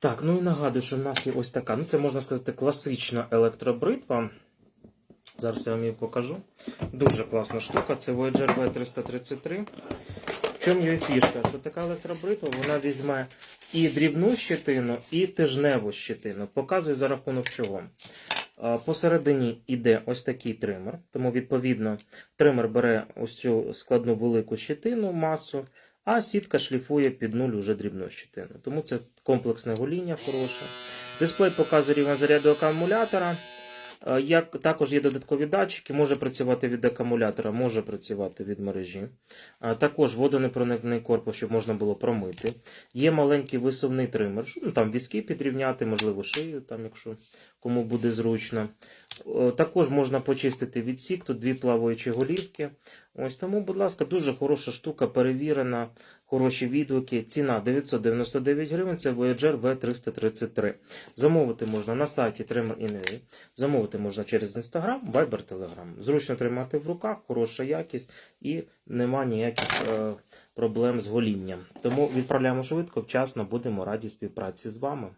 Так, ну і нагадую, що в нас є ось така. Ну, це можна сказати класична електробритва. Зараз я вам її покажу. Дуже класна штука. Це Voyager V333. В чому її фішка? Що така електробритва вона візьме і дрібну щетину, і тижневу щетину. Показую за рахунок чого. Посередині йде ось такий тример, тому відповідно тример бере ось цю складну велику щетину, масу, а сітка шліфує під нуль уже дрібну щетину. Тому це комплексне гоління хороше. Дисплей показує рівень заряду акумулятора. Е, Як також є додаткові датчики, може працювати від акумулятора, може працювати від мережі. Також водонепроникний корпус, щоб можна було промити. Є маленький висувний тример, ну, там візки підрівняти, можливо, шию, там, якщо кому буде зручно. Е, Також можна почистити відсік, тут дві плаваючі голівки. Ось тому, будь ласка, дуже хороша штука, перевірена, хороші відгуки. Ціна 999 гривень, це Voyager V333. Замовити можна на сайті Trimmer.in.ua, замовити можна через Instagram, Viber, Telegram. Зручно тримати в руках, хороша якість і нема ніяких е, проблем з голінням. Тому відправляємо швидко, вчасно, будемо раді співпраці з вами.